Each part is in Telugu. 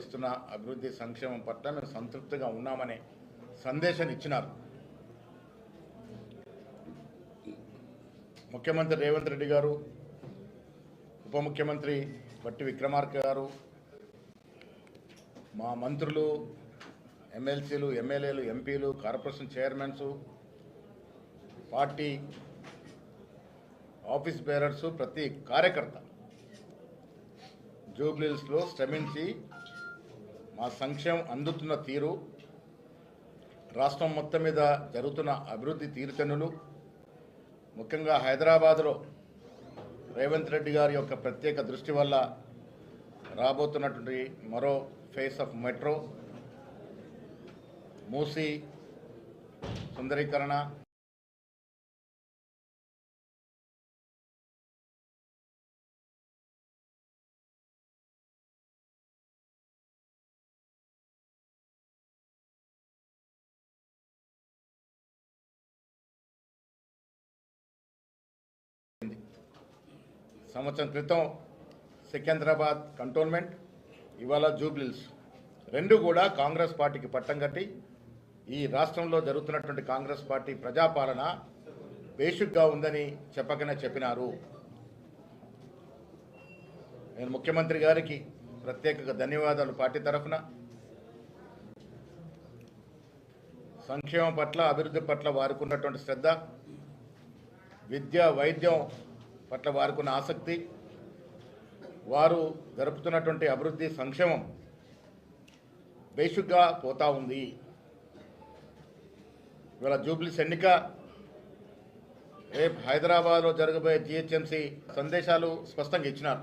ఇస్తున్న అభివృద్ధి సంక్షేమం పట్ల మేము సంతృప్తిగా ఉన్నామనే సందేశాన్ని ఇచ్చినారు. ముఖ్యమంత్రి రేవంత్ రెడ్డి గారు ఉప ముఖ్యమంత్రి బట్టి విక్రమార్క గారు మా మంత్రులు ఎమ్మెల్సీలు ఎమ్మెల్యేలు ఎంపీలు corporation chairmans party office bearers ప్రతి కార్యకర్త జూబ్లీస్లో శ్రమించి మా సంక్షేమం అందుతున్న తీరు రాష్ట్రం మొత్తం మీద జరుగుతున్న అభివృద్ధి తీరుతెన్నులు ముఖ్యంగా హైదరాబాద్లో రేవంత్ రెడ్డి గారి యొక్క ప్రత్యేక దృష్టి వల్ల రాబోతున్నటువంటి మరో ఫేస్ ఆఫ్ మెట్రో మూసి సుందరీకరణ సంవత్సరం క్రితం సికింద్రాబాద్ కంటోన్మెంట్ ఇవాళ జూబ్లీల్స్. రెండు కూడా కాంగ్రెస్ పార్టీకి పట్టం కట్టి ఈ రాష్ట్రంలో జరుగుతున్నటువంటి కాంగ్రెస్ పార్టీ ప్రజాపాలన బేసిక్గా ఉందని చెప్పకనే చెప్పినారు. నేను ముఖ్యమంత్రి గారికి ప్రత్యేకంగా ధన్యవాదాలు పార్టీ తరఫున. సంక్షేమం పట్ల అభివృద్ధి పట్ల వారికి ఉన్నటువంటి శ్రద్ధ విద్య వైద్యం పట్ల వారుకున్న ఆసక్తి వారు జరుపుతున్నటువంటి అభివృద్ధి సంక్షేమం బేషుగ్గా పోతా ఉంది. ఇవాళ జూబ్లీస్ ఎన్నిక రేపు హైదరాబాద్లో జరగబోయే జిహెచ్ఎంసీ సందేశాలు స్పష్టంగా ఇచ్చినారు.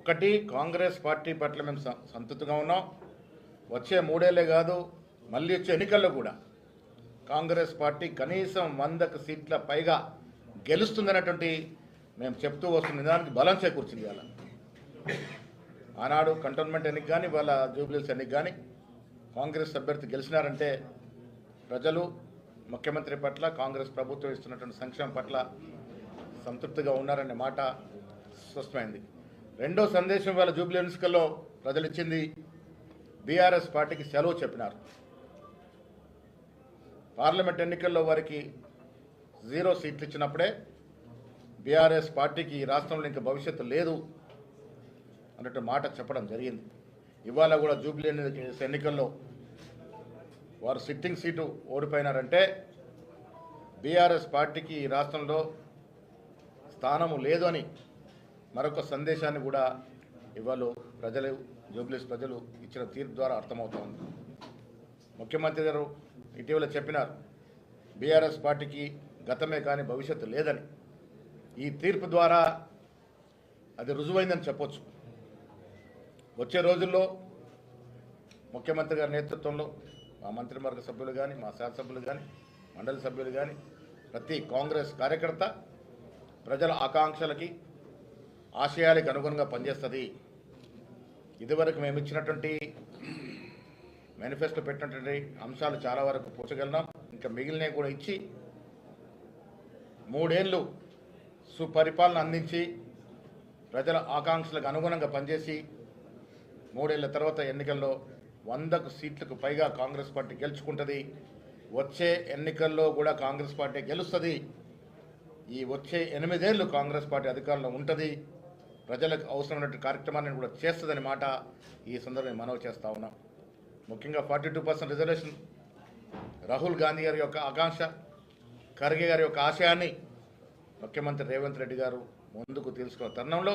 ఒకటి కాంగ్రెస్ పార్టీ పట్ల మేము సంతృప్తిగా ఉన్నాం. వచ్చే మూడేళ్ళే కాదు మళ్ళీ వచ్చే ఎన్నికల్లో కూడా కాంగ్రెస్ పార్టీ కనీసం వందకు సీట్ల పైగా గెలుస్తుందనేటువంటి మేము చెప్తూ వస్తున్న నిజానికి బలం చేకూర్చింది అలా ఆనాడు కంటోన్మెంట్ ఎన్నిక కానీ వాళ్ళ జూబ్లీస్ ఎన్నిక కానీ కాంగ్రెస్ అభ్యర్థి గెలిచినారంటే ప్రజలు ముఖ్యమంత్రి పట్ల కాంగ్రెస్ ప్రభుత్వం ఇస్తున్నటువంటి సంక్షేమం పట్ల సంతృప్తిగా ఉన్నారనే మాట స్పష్టమైంది. రెండో సందేశం వాళ్ళ జూబ్లీ ఎన్నికల్లో ప్రజలు ఇచ్చింది బీఆర్ఎస్ పార్టీకి సెలవు చెప్పినారు. పార్లమెంట్ ఎన్నికల్లో వారికి జీరో సీట్లు ఇచ్చినప్పుడే బీఆర్ఎస్ పార్టీకి ఈ రాష్ట్రంలో ఇంకా భవిష్యత్తు లేదు అన్నట్టు మాట చెప్పడం జరిగింది. ఇవాళ కూడా జూబ్లీ ఎన్నికల్లో వారు సిట్టింగ్ సీటు ఓడిపోయినారంటే బీఆర్ఎస్ పార్టీకి ఈ రాష్ట్రంలో స్థానము లేదు అని మరొక సందేశాన్ని కూడా ఇవాళ ప్రజలు జూబ్లీస్ ప్రజలు ఇచ్చిన తీర్పు ద్వారా అర్థమవుతోంది. ముఖ్యమంత్రి గారు ఇటీవల చెప్పినారు బీఆర్ఎస్ పార్టీకి గతమే కానీ భవిష్యత్తు లేదని. ఈ తీర్పు ద్వారా అది రుజువైందని చెప్పొచ్చు. వచ్చే రోజుల్లో ముఖ్యమంత్రి గారి నేతృత్వంలో మా మంత్రివర్గ సభ్యులు కానీ మా శాసనసభ్యులు కానీ మండలి సభ్యులు కానీ ప్రతి కాంగ్రెస్ కార్యకర్త ప్రజల ఆకాంక్షలకి ఆశయాలకు అనుగుణంగా పనిచేస్తుంది. ఇదివరకు మేము ఇచ్చినటువంటి మేనిఫెస్టో పెట్టినటువంటి అంశాలు చాలా వరకు పూచగలినాం ఇంకా మిగిలినవి కూడా ఇచ్చి మూడేళ్ళు సుపరిపాలన అందించి ప్రజల ఆకాంక్షలకు అనుగుణంగా పనిచేసి మూడేళ్ళ తర్వాత ఎన్నికల్లో వందకు సీట్లకు పైగా కాంగ్రెస్ పార్టీ గెలుచుకుంటుంది. వచ్చే ఎన్నికల్లో కూడా కాంగ్రెస్ పార్టీ గెలుస్తుంది. ఈ వచ్చే ఎనిమిదేళ్ళు కాంగ్రెస్ పార్టీ అధికారంలో ఉంటుంది. ప్రజలకు అవసరమైన కార్యక్రమాన్ని కూడా చేస్తుందని మాట ఈ సందర్భంగా మనవి చేస్తా ఉన్నాం. ముఖ్యంగా forty two percent reservation Rahul Gandhi గారి యొక్క ఆకాంక్ష ఖర్గే గారి యొక్క ఆశయాన్ని ముఖ్యమంత్రి రేవంత్ రెడ్డి గారు ముందుకు తీసుకున్న తరుణంలో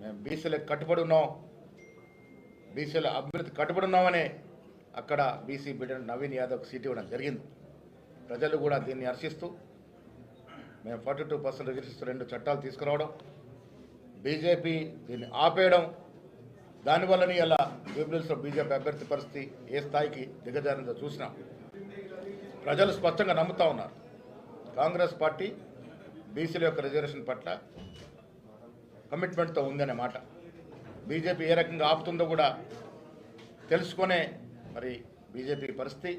మేము బీసీలకు కట్టుబడి ఉన్నాం. బీసీల అభివృద్ధి కట్టుబడి ఉన్నామనే అక్కడ బీసీ బిడ్డ నవీన్ యాదవ్ సీట్ ఇవ్వడం జరిగింది. ప్రజలు కూడా దీన్ని హర్షిస్తూ మేము ఫార్టీ టూ పర్సెంట్ రిజిస్టర్ రెండు చట్టాలు తీసుకురావడం బీజేపీ దీన్ని ఆపేయడం దానివల్లని ఇలా జూబ్లీస్లో బీజేపీ అభ్యర్థి పరిస్థితి ఏ స్థాయికి దిగజారిందో చూసినాం. ప్రజలు స్పష్టంగా నమ్ముతా ఉన్నారు. కాంగ్రెస్ పార్టీ బీసీల యొక్క రిజర్వేషన్ పట్ల కమిట్మెంట్తో ఉందనే మాట. బీజేపీ ఏ రకంగా ఆపుతుందో కూడా తెలుసుకునే మరి బీజేపీ పరిస్థితి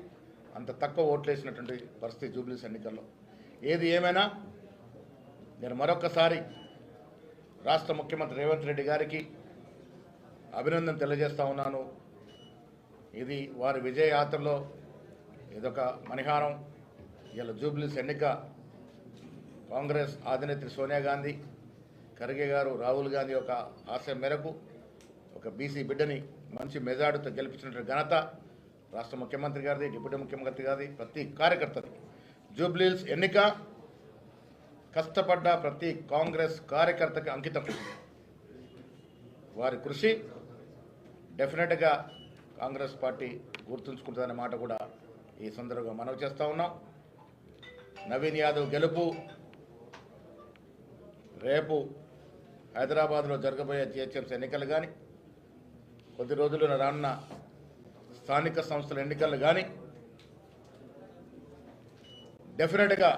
అంత తక్కువ ఓట్లు వేసినటువంటి పరిస్థితి జూబ్లీస్ ఎన్నికల్లో. ఏది ఏమైనా నేను మరొకసారి రాష్ట్ర ముఖ్యమంత్రి రేవంత్ రెడ్డి గారికి అభినందన తెలియజేస్తా ఉన్నాను. ఇది వారి విజయ యాత్రలో ఇదొక మణిహారం ఇలా జూబ్లీస్ ఎన్నిక కాంగ్రెస్ అధినేత్రి సోనియా గాంధీ ఖర్గే గారు రాహుల్ గాంధీ యొక్క ఆశయం మేరకు ఒక బీసీ బిడ్డని మంచి మెజార్టీతో గెలిపించినటువంటి ఘనత రాష్ట్ర ముఖ్యమంత్రి గారిది డిప్యూటీ ముఖ్యమంత్రి గారిది ప్రతి కార్యకర్తది. జూబ్లీల్స్ ఎన్నిక కష్టపడ్డ ప్రతి కాంగ్రెస్ కార్యకర్తకి అంకితం. వారి కృషి డెఫినెట్గా కాంగ్రెస్ పార్టీ గుర్తుంచుకుంటుందనే మాట కూడా ఈ సందర్భంగా మనవి చేస్తూ ఉన్నాం. నవీన్ యాదవ్ గెలుపు. రేపు హైదరాబాద్లో జరగబోయే జిహెచ్ఎంసీ ఎన్నికలు కానీ కొద్ది రోజుల్లో రానున్న స్థానిక సంస్థల ఎన్నికలు కానీ డెఫినెట్గా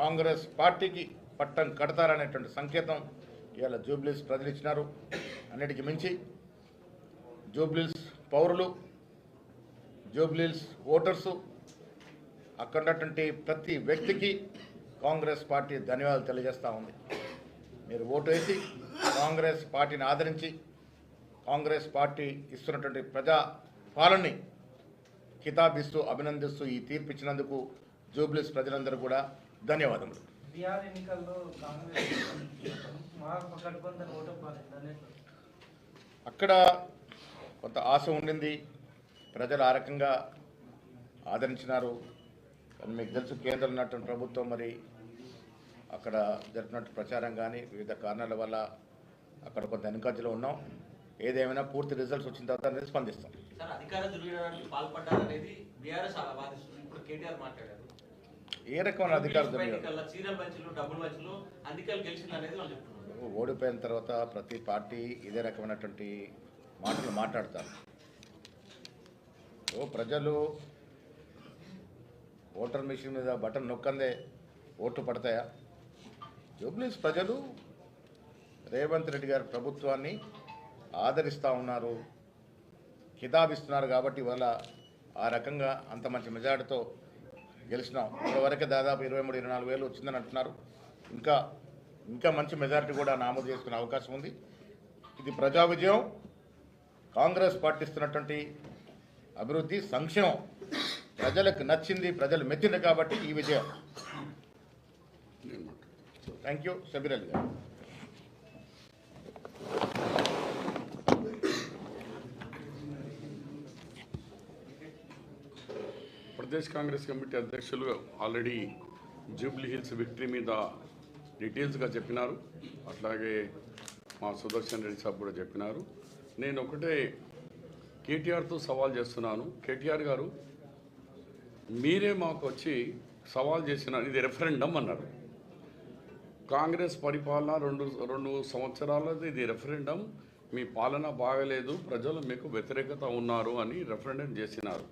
కాంగ్రెస్ పార్టీకి పట్టం కడతారనేటువంటి సంకేతం ఇవాళ జూబ్లీస్ ప్రజలు ఇచ్చినారు. అన్నిటికీ మించి జూబ్లీస్ పౌరులు జూబ్లీస్ ఓటర్సు అక్కడ ఉన్నటువంటి ప్రతి వ్యక్తికి కాంగ్రెస్ పార్టీ ధన్యవాదాలు తెలియజేస్తూ ఉంది. మీరు ఓటు వేసి కాంగ్రెస్ పార్టీని ఆదరించి కాంగ్రెస్ పార్టీ ఇస్తున్నటువంటి ప్రజా పాలనని కితాబిస్తూ అభినందిస్తూ ఈ తీర్పు ఇచ్చినందుకు జూబ్లీస్ ప్రజలందరూ కూడా ధన్యవాదములు. బీహార్ ఎన్నికల్లో అక్కడ కొంత ఆశ ఉండింది. ప్రజలు ఆ రకంగా ఆదరించినారు. కానీ మీకు తెలుసు కేంద్రంలో ఉన్నటువంటి ప్రభుత్వం మరి అక్కడ జరిపినట్టు ప్రచారం కానీ వివిధ కారణాల వల్ల అక్కడ కొంత వెనుకంజలో ఉన్నాం. ఏదేమైనా పూర్తి రిజల్ట్స్ వచ్చిన తర్వాత అనేది స్పందిస్తాం. ఏ రకమైన అధికార ఓడిపోయిన తర్వాత ప్రతి పార్టీ ఇదే రకమైనటువంటి మాటలు మాట్లాడతారు. ప్రజలు ఓటర్ మిషన్ మీద బటన్ నొక్కందే ఓట్లు పడతాయా? జూబ్లీస్ ప్రజలు రేవంత్ రెడ్డి గారి ప్రభుత్వాన్ని ఆదరిస్తూ ఉన్నారు కితాబిస్తున్నారు కాబట్టి ఇవాళ ఆ రకంగా అంత మంచి మెజార్టీతో గెలిచినాం. ఇప్పటివరకే దాదాపు ఇరవై మూడు ఇరవై నాలుగు వేలు వచ్చిందని అంటున్నారు. ఇంకా ఇంకా మంచి మెజారిటీ కూడా నమోదు చేసుకునే అవకాశం ఉంది. ఇది ప్రజా విజయం. కాంగ్రెస్ పార్టీ ఇస్తున్నటువంటి అభివృద్ధి సంక్షేమం. ప్రజలకు నచ్చింది ప్రజలు మెచ్చింది కాబట్టి ఈ విజయం. థ్యాంక్ యూ షబీర్ అలీ గారు. ప్రదేశ్ కాంగ్రెస్ కమిటీ అధ్యక్షులు ఆల్రెడీ జూబ్లీ హిల్స్ విక్టరీ మీద డీటెయిల్స్గా చెప్పినారు. అట్లాగే మా సుదర్శన్ రెడ్డి సాబ్ కూడా చెప్పినారు. నేను ఒకటే కేటీఆర్తో సవాల్ చేస్తున్నాను. కేటీఆర్ గారు మీరే మాకు వచ్చి సవాల్ చేసిన ఇది రెఫరెండం అన్నారు. కాంగ్రెస్ పరిపాలన రెండు రెండు సంవత్సరాలది ఇది రెఫరెండం మీ పాలన బాగలేదు. ప్రజలు మీకు వ్యతిరేకత ఉన్నారు అని రెఫరెండం చేసినారు.